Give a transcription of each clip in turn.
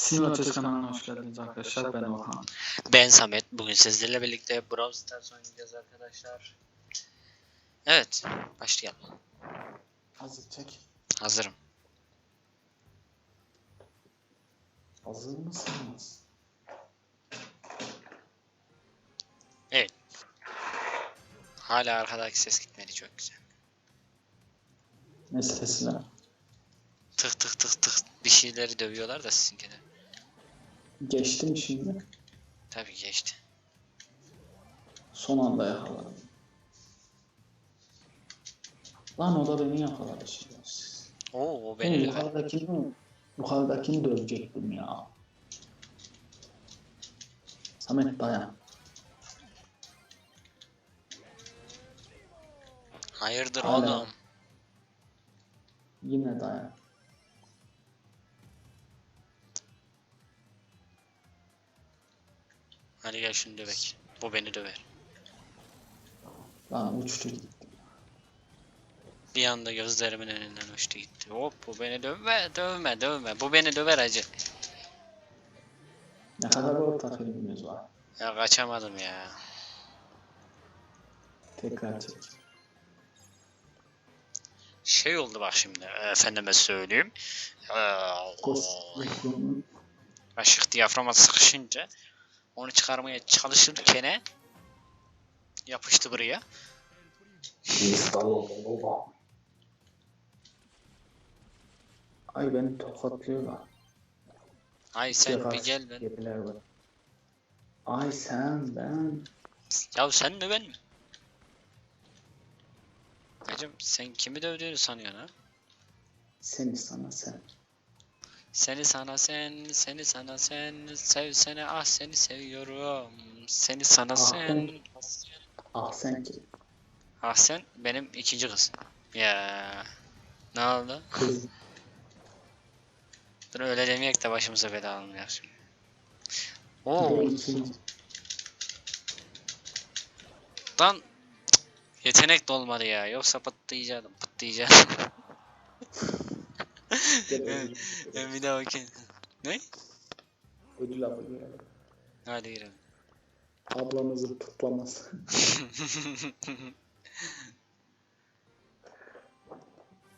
Simülatör kanalına hoş geldiniz arkadaşlar. Ben Orhan. Ben Samet. Bugün sizlerle birlikte Brawl Stars oynayacağız arkadaşlar. Evet, başlayalım. Hazır çek. Hazırım. Hazır mısınız? Hala arkadaki ses gitmedi çok güzel. Ne sesi lan? Tık tık tık tık bir şeyleri dövüyorlar da sizinkiler. Geçti mi şimdi? Tabii geçti. Son anda yakaladım. Lan o da beni yakaladı şimdi. Oo o Ben beni döver. yukarıdakini, yukarıdakini dövecektim ya. Samet dayan. Hayırdır Hala. oğlum? Yine dayan. Hadi gel şunu dövek. Bu beni döver. Lan uçtu gitti. Bir anda gözlerimin önünden uçtu gitti. Hop bu beni dövme dövme dövme. Bu beni döver acı. Ne kadar ortak elimiz var. Ya kaçamadım ya. Tekrar çek. Şey oldu bak şimdi. Efendime söyleyeyim. Kos. Aşık diyaframa sıkışınca onu çıkarmaya çalışırken yapıştı buraya. Ay beni tokatlıyorlar. Ay sen Cevap bir gel ben. Ay sen ben. Ya sen mi ben mi? Hacım sen kimi dövdüğünü sanıyorsun ha? Seni sana sen. Seni sana sen, seni sana sen, sev seni ah seni seviyorum. Seni sana Ah sen. Ah sen ki. Ah sen benim ikinci kız. Ya ne oldu? Kız. Dur öyle demeyek de başımıza bela almayacak şimdi. Oo lan yetenek de olmadı ya. Yoksa pıtlayacaktım pıtlayacaktım. Gel ödül. bir daha bakayım. Ne? Ödül abla gel. Hadi girelim. Ablamızı tutlaması.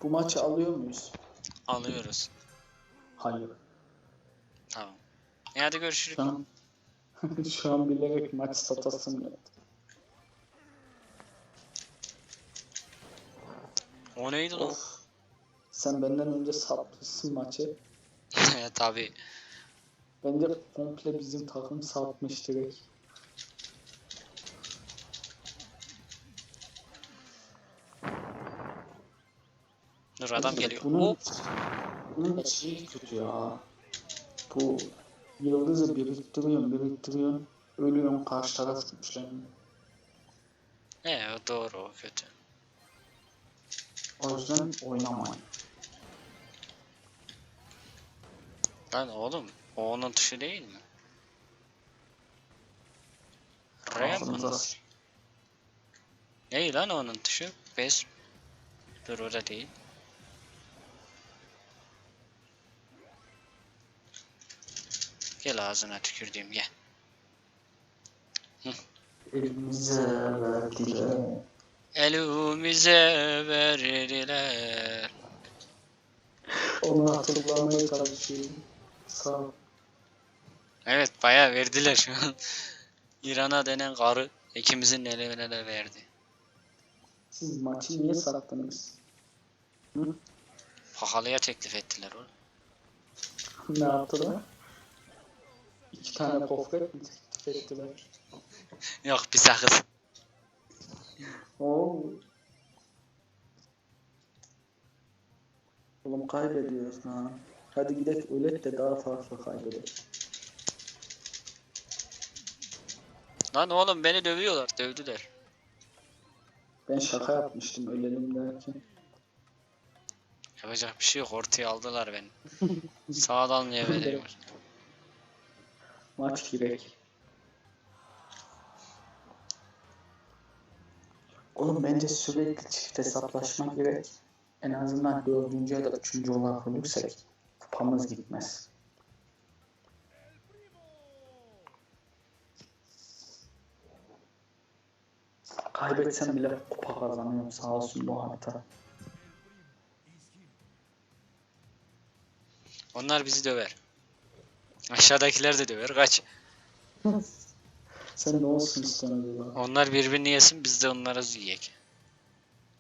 Bu maçı alıyor muyuz? Alıyoruz. Hayır. Tamam. E hadi görüşürüz. Şu an, şu an bilerek maç satasım yok. O neydi lan? Of. Sen benden önce satmışsın maçı. Tabi. Bence komple bizim takım satmış direkt. Dur adam geliyor. Bunun, Hop. bunun şeyi kötü ya. Bu yıldızı biriktiriyorsun biriktiriyorsun. Ölüyorsun karşı taraf güçleniyor. He o doğru o kötü. O yüzden oynamayın. Lan oğlum o onun tuşu değil mi? R? Ağzınıza Ney lan onun tuşu? Bes. Dur o da değil. Gel ağzına tükürdüğüm gel. elimize verdiler. Elimize verdiler. Onu hatırlamaya çalışıyorum. Sağ ol. Evet bayağı verdiler şu an. İran'a denen karı ikimizin eline de verdi. Siz maçı niye sattınız? Hı? Pahalıya teklif ettiler oğlum. ne yaptılar? İki tane kofret mi teklif ettiler? Yok bir sakız. Oo. Oğlum kaybediyoruz ha. Hadi gidelim ölet de daha fazla kaybedelim. Lan oğlum beni dövüyorlar, dövdüler. Ben şaka yapmıştım ölelim derken. Yapacak bir şey yok, ortaya aldılar beni. Sağdan niye veriyor? Maç girek. Oğlum bence sürekli çift hesaplaşma gerek. En azından dördüncü ya da üçüncü olarak ölürsek Papamız gitmez. Kaybetsem bile kupa kazanıyorum sağ olsun bu harita. Onlar bizi döver. Aşağıdakiler de döver. Kaç. Sen ne olsun istemiyorum. Onlar birbirini yesin biz de onlara yiyek.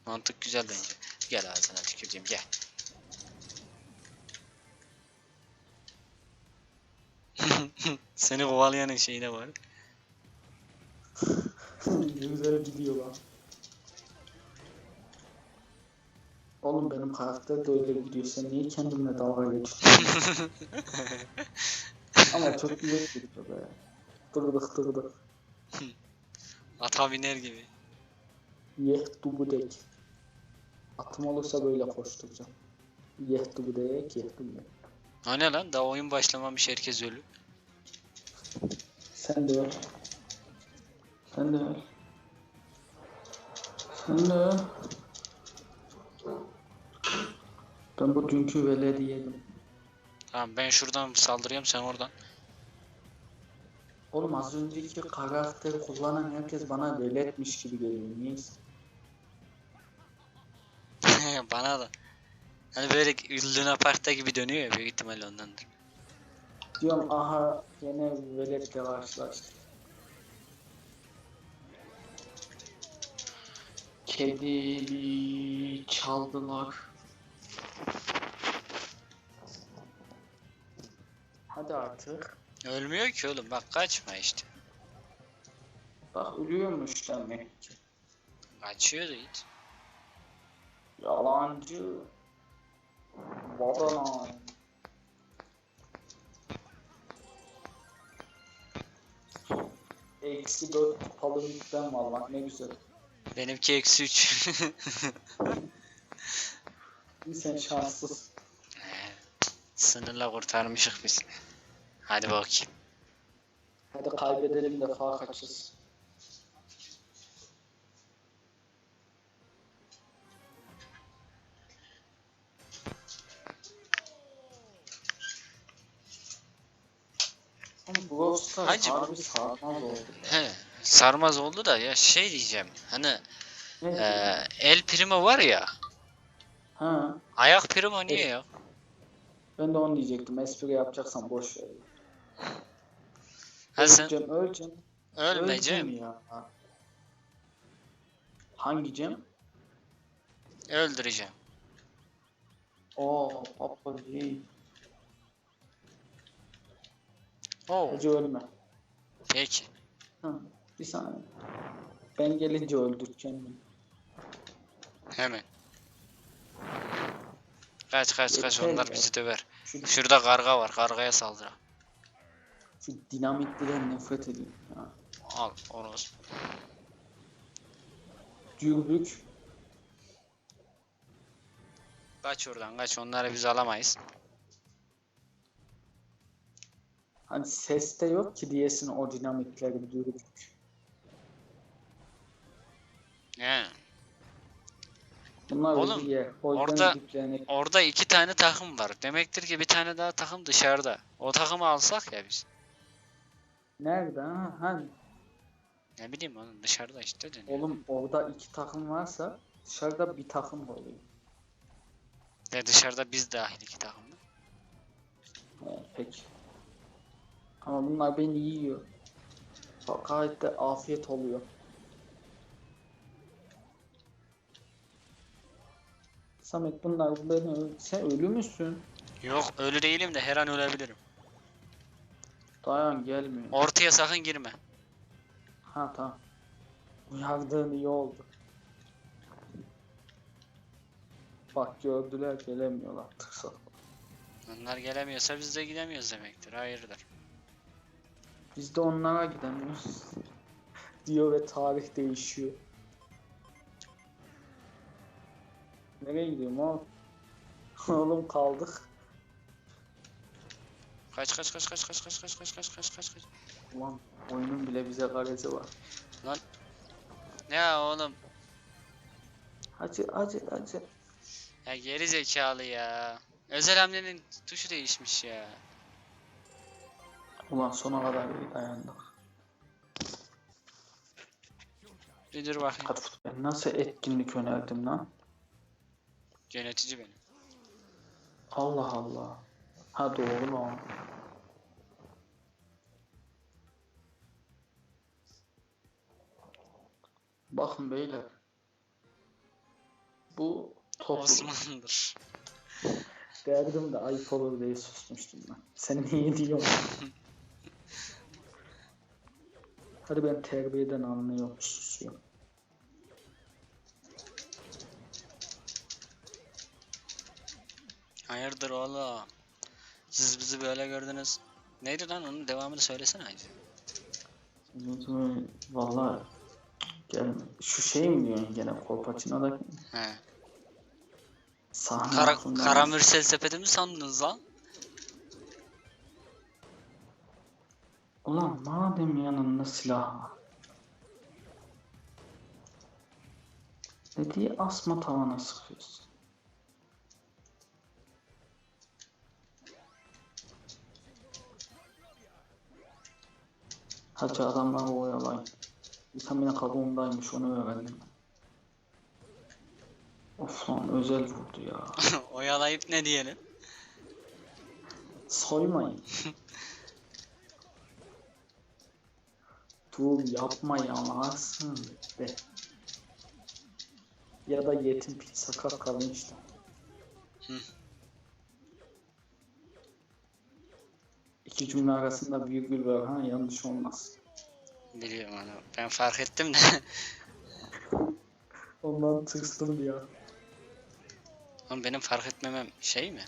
Mantık güzel bence. Gel ağzına tüküreceğim gel. Seni kovalayanın şeyine var. ne güzel gidiyor lan. Oğlum benim karakter de öyle gidiyor. Sen niye kendinle dalga geçiyorsun? Ama çok güzel gidiyor be. Tırdık tırdık. Ata biner gibi. Yeh dubudek. Atım olursa böyle koşturacağım. Yeh dubudek, yeh dubudek. O ne lan? Daha oyun başlamamış herkes ölü. Sen de öl. Sen de öl. Sen de öl. Ben bu dünkü veledi yedim. Tamam ben şuradan saldırıyorum sen oradan. Oğlum az önceki karakteri kullanan herkes bana veletmiş gibi geliyor. Niyeyse. Bana da. Hani böyle Luna Park'ta gibi dönüyor ya büyük ihtimalle ondandır. Diyorum aha yine veletle karşılaştık. Kedili çaldılar. Hadi artık. Ölmüyor ki oğlum bak kaçma işte. Bak ölüyormuş demek ki. Kaçıyordu hiç. Yalancı. Badana. Eksi dört kupalı yükten var lan ne güzel. Benimki eksi 3. Bir sen şanssız. Sınırla kurtarmışık biz. Hadi bakayım. Hadi kaybedelim de fark açız. Stars Hacı- harbi sarmaz oldu. He, sarmaz oldu da ya şey diyeceğim. Hani Ne? eee, El Primo var ya. Ha, Ayak Primo niye ya? ben de onu diyecektim. Espri yapacaksan boş ver. Ha sen Öleceğim, öleceğim. ölmeyeceğim. Öleceğim ya. Hangi Cem? Öldüreceğim. Oo, papa değil. Oo, Hacı ölme. peki. Ha, bir saniye. Ben gelince öldür kendini. Hemen. Kaç kaç kaç Yeter onlar ya. bizi döver. Şu, Şurada karga var. Kargaya saldır. şu dinamitliden nefret ediyorum. Ya. Al orospu. Dürbük. Kaç oradan kaç onları biz alamayız. Hani seste yok ki diyesin o dinamitleri dürbük. He. Bunlar Oğlum, yüzden orada- Orada iki tane takım var. Demektir ki bir tane daha takım dışarıda. O takımı alsak ya biz. Nerede ha? ha? Ne bileyim oğlum dışarıda işte dönüyor. Oğlum orada iki takım varsa dışarıda bir takım oluyor. Ve dışarıda biz dahil iki takım. He, peki. Ama bunlar beni yiyor. Gayet de afiyet oluyor. Samet bunlar beni öl- sen ölü müsün? Yok ölü değilim de her an ölebilirim. Dayan gelmiyor. Ortaya sakın girme. Ha tamam. Uyardığın iyi oldu. Bak gördüler gelemiyorlar. Onlar gelemiyorsa biz de gidemiyoruz demektir. Hayırdır. Biz de onlara gidemiyoruz. Diyor ve tarih değişiyor. Nereye gidiyorum oğlum? oğlum kaldık. Kaç kaç kaç kaç kaç kaç kaç kaç kaç kaç kaç kaç. Ulan oyunun bile bize garezi var. Ya oğlum. Hacı hacı hacı. Ya geri zekalı ya. Özel hamlenin tuşu değişmiş ya. Ulan sona kadar iyi dayandık. Bir dur bakayım. Hadi ben nasıl etkinlik önerdim lan? Yönetici benim. Allah Allah. Ha doğru lan. Bakın beyler. Bu topluluk. Osman'dır. Derdim de ayıp olur diye susmuştum ben. Sen niye diyorsun? Hadi ben terbiyeden anlıyorum susuyorum. Hayırdır oğlum? Siz bizi böyle gördünüz. Neydi lan onun devamını söylesene Hacı. Valla gel şu şey mi diyorsun gene Kolpaçino'daki He. sahne Kara, karamürsel sepeti mi sandınız lan? Ulan madem yanında silah var. Ne diye asma tavana sıkıyorsun? Hacı adamlar oyalayın. Vitamine kabuğundaymış onu öğrendim. Of lan özel vurdu ya. Oyalayıp ne diyelim? Soymayın. Dur yapma yanarsın be. Ya da yetim piç sakat kalın işte. Hı. İki cümle arasında virgül var ha yanlış olmaz. Biliyorum onu. Ben fark ettim de. Ondan tırstım ya. Oğlum benim fark etmemem şey mi?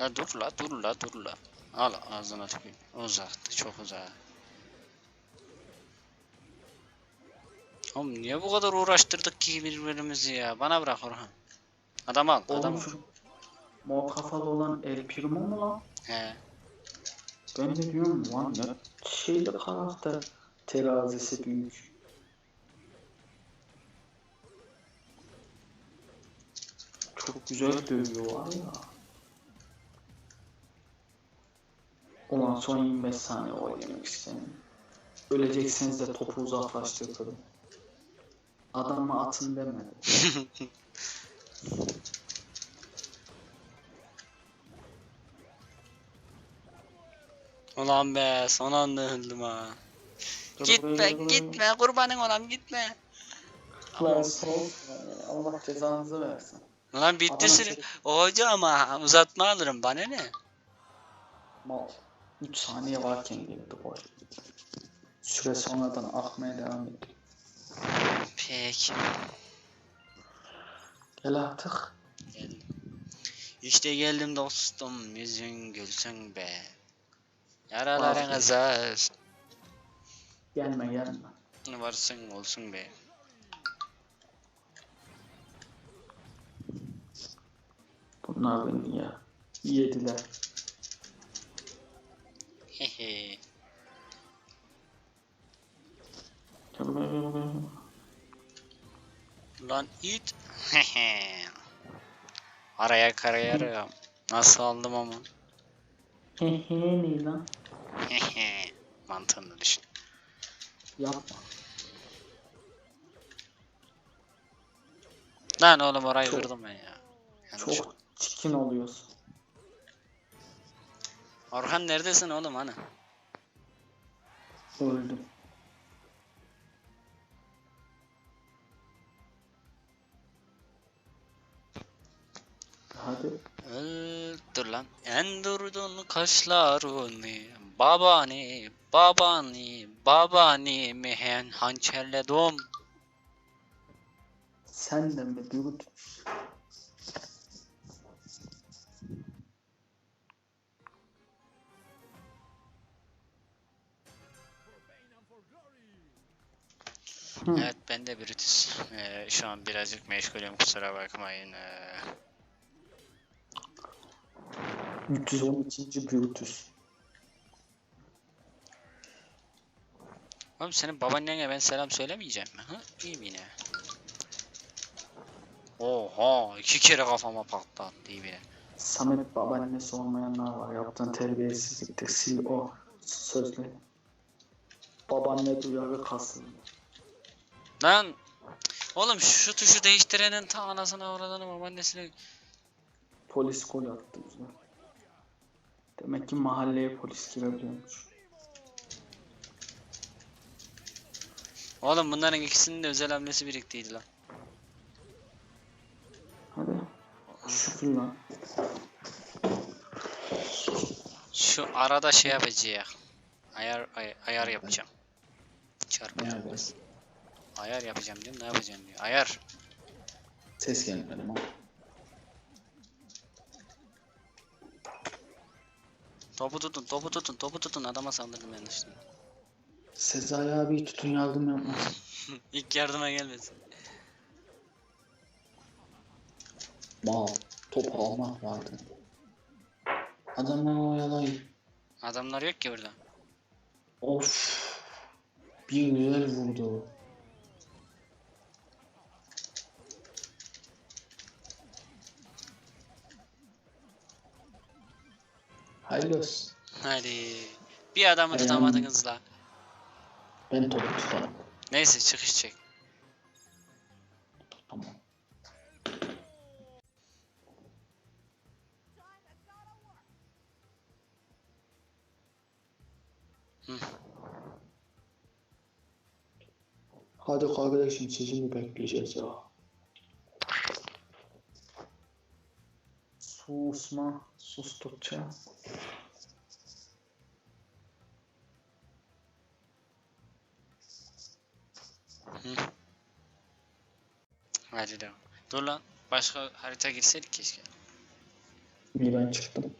La dur la dur la dur la. Al ağzına tüküreyim. Uzaktı çok uzak. Oğlum niye bu kadar uğraştırdık ki birbirimizi ya? Bana bırak Orhan. Adam al, adam Oğlum al. şu mor kafalı olan El Primo mu lan? He. Ben de diyorum lan ne şeyli karakter terazisi büyük. Çok güzel dövüyor var ya. Ulan son 25 saniye oynamak istemiyorum. Ölecekseniz de topu uzaklaştırtalım. Adamı atın demedi. Ulan be son anda öldüm ha. Gitme gitme kurbanın olam gitme. Lan sol. Allah cezanızı versin. Ulan bitti süre. Hoca ama uzatma alırım bana ne? Mal. 3 saniye varken girdi gol. Süre sonradan akmaya devam ediyor. Peki. Gel artık. Geldim. İşte geldim dostum yüzün gülsün be. Yaraların azar. Gelme gelme. Varsın olsun be. Bunlar beni ya. Yediler. Hehe. Lan it. Araya karayarım. Nasıl aldım ama. Hehe ne lan? Hehe. Mantığını düşün. Yapma. Lan oğlum orayı Çok- kırdım ben ya. Yanlış. Çok çikin oluyorsun. Orhan neredesin oğlum hani? Öldüm. Hadi. Öldür lan. En durdun kaşlarını. Babani, babani, babani mihen hançerledim. Sen de mi Dürüt? Evet ben de Brutus. Ee, şu an birazcık meşgulüm kusura bakmayın. Ee, 312. Brutus. oğlum senin babaannene ben selam söylemeyeceğim mi? Ha? İyi mi yine? Oha iki kere kafama patlattı iyi bile. Samet babaannesi olmayanlar var. Yaptığın terbiyesizliktir. Sil o sözleri. Babaanne duyar ve kasıldı. Lan oğlum şu tuşu değiştirenin ta anasını avradını babaannesine Polis gol attı bize. Demek ki mahalleye polis girebiliyormuş. Oğlum bunların ikisinin de özel hamlesi biriktiydi lan. Hadi. Şükür lan. Şu arada şey yapacağım. Ayar ay- ayar yapacağım. Çarpacağım. yapacağız? Ayar yapacağım diyorum ne yapacağım diyor. Ayar. Ses gelmedi ama. Topu tutun, topu tutun, topu tutun. Adama saldırdım yanlışlıkla. Sezai abi tutun yardım yapmasın. İlk yardıma gelmesin. Mal. Top almak vardı. Adamlar oyalayın. Adamlar yok ki burada. Of. Bir güzel vurdu. Hayırlı olsun. Hadi. Bir adamı tutamadınız la. Ben topu tutarım. Neyse çıkış çek. Tamam. Hı. Hadi kardeşim sizi mi bekleyeceğiz ya? Susma, sustukça. Hı. Hadi devam. Dur lan. Başka harita girseydik keşke. Bir ben çıktım.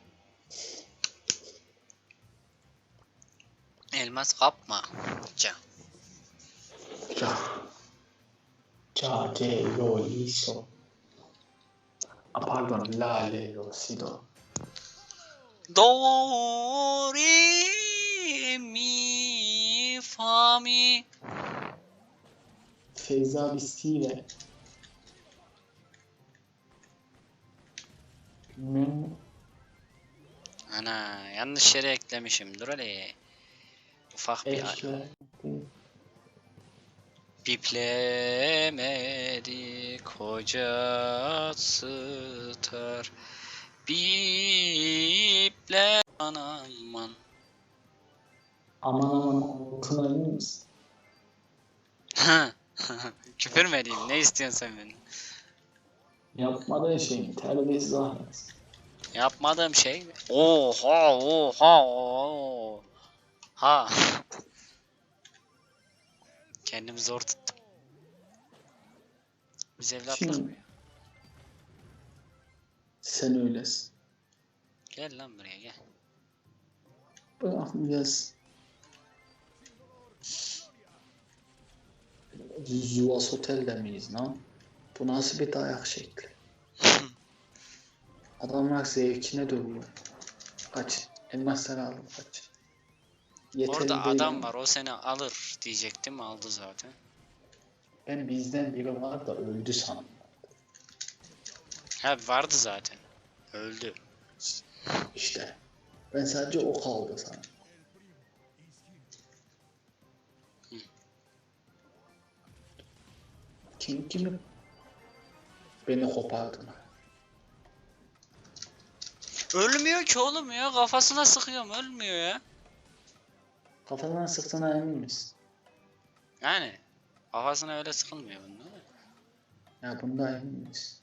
Elmas kapma. Ca. Ya. Cade yo liso. Ah, pardon, la le lo sido. Do re mi fa mi. Feyza Bistile. Ne? Ana yanlış yere eklemişim. Dur hele. Ufak bir Eşler. Biplemedi koca star Biple aman Aman aman altına emin misin? Küfür mü edeyim? Ne istiyorsun sen benden? Yapmadığın şeyin terbiyesiz ahlaksız. Yapmadığım şey Oha oha oha Kendimi zor tuttum. Biz evlatlık mı? Sen öylesin. Gel lan buraya gel. Bırakmayacağız. Zuvas Otel'de miyiz lan? Bu nasıl bir dayak şekli? Adamlar zevkine dövüyor. Kaç. Elmasları aldım kaç. Yeterli Orada değil adam var o seni alır diyecektim aldı zaten. Ben bizden biri var da öldü sandım. Ha vardı zaten. Öldü. İşte. Ben sadece o kaldı sandım. Kim kimi beni kopardın? Ölmüyor ki oğlum ya kafasına sıkıyorum ölmüyor ya. Kafadan sıksana emin misin? Yani kafasına öyle sıkılmıyor bunda. da. Ya bunda emin miyiz?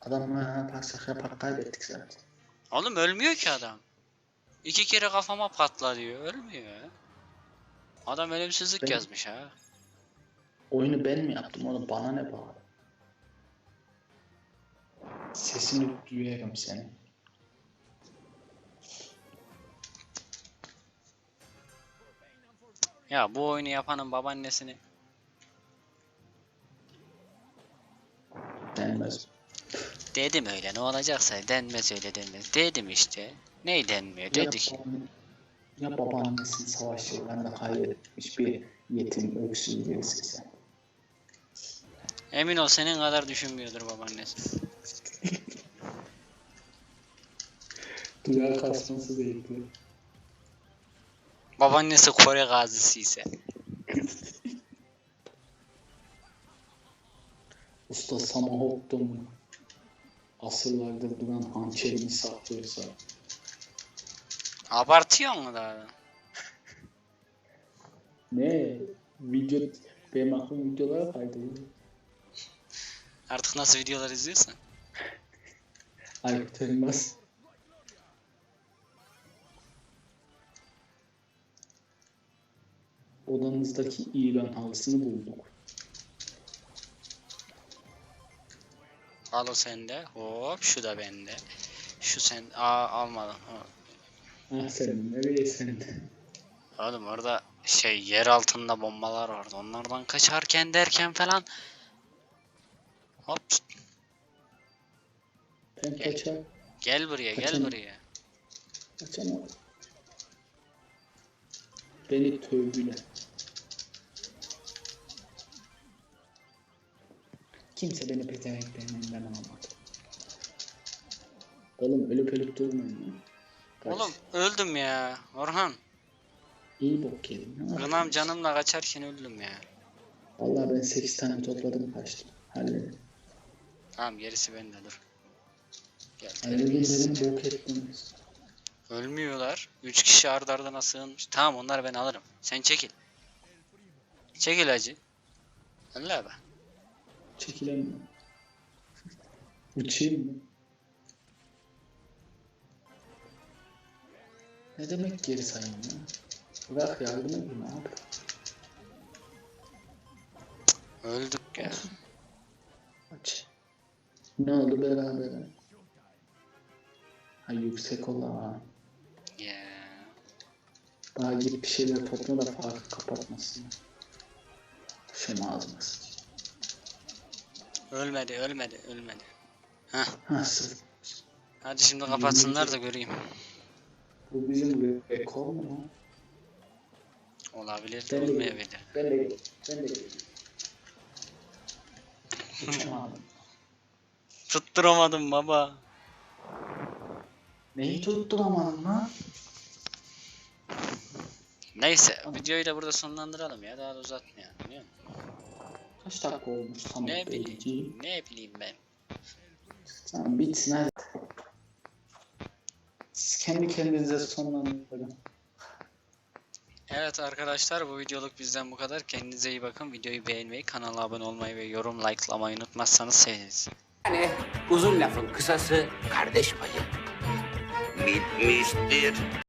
Adamla yaparsak yapar kaybettik zaten. Oğlum ölmüyor ki adam. İki kere kafama patla diyor ölmüyor ya. Adam ölümsüzlük Ben- yazmış ha. Oyunu ben mi yaptım onu bana ne bağlı? Sesini duyarım seni. Ya bu oyunu yapanın babaannesini Denmez. dedim öyle ne olacaksa denmez öyle denmez. Dedim işte. Ney denmiyor Ya, dedik. babaanne- ya babaannesinin savaşlarında kaybetmiş bir yetim öksüz birisi sen. Emin ol senin kadar düşünmüyordur babaannesi. Duyar kasması değil. Babaannesi Kore gazisi ise. Usta Samahok'tum. Asırlardır duran hançerimi saklıyorsa. Abartıyor mu daha? ne? Video, benim aklım videolara kaydı. Artık nasıl videolar izliyorsan. Aykut Elmas. Odanızdaki ilan halısını bulduk. Al o sende. Hop şu da bende. Şu sen. Aa almadım. Ha. Ah sen nereye sen? Oğlum orada şey yer altında bombalar vardı. Onlardan kaçarken derken falan. Hop Ben kaçar. gel buraya gel Kaçın. buraya. Kaçamam. Beni tövbüle. Kimse beni petevenklerin elinden almadı. Oğlum ölüp ölüp durmayın ya. Kaç. Oğlum öldüm ya. Orhan. İyi bok yedim. Gınam canımla kaçarken öldüm ya. Vallahi ben 8 tane topladım kaçtım. Halledin. Tamam gerisi bende dur. Gel terbiyesiz. dedim bok ettiniz. Ölmüyorlar. 3 kişi ardı ardına sığınmış. Tamam onları ben alırım. Sen çekil. Çekil hacı. Allah be. Çekilemiyorum. Uçayım mı? Ne demek geri sayım ya? Bırak yardım edin abi. Öldük ya. Aç. Ne oldu beraber? Ha yüksek ola. Ya. Daha git bir şeyler topla da farkı kapatmasın. Şunu ağzına. Ölmedi ölmedi ölmedi. Heh. Hadi şimdi kapatsınlar da göreyim. Bu bizim rekor mu? Olabilir de Ben de- olmayabilir. Ben de ben de. Tutturamadım baba. Neyi tutturamadın lan? Neyse videoyu da burada sonlandıralım ya daha da uzatmayalım biliyor musun? Kaç dakika olmuş tam Ne belki. bileyim, ne bileyim ben. Tamam bitsin hadi. Siz kendi kendinize sonlandırın. Evet arkadaşlar bu videoluk bizden bu kadar. Kendinize iyi bakın. Videoyu beğenmeyi, kanala abone olmayı ve yorum likelamayı unutmazsanız seviniriz. Yani uzun lafın kısası kardeş payı. Bitmiştir.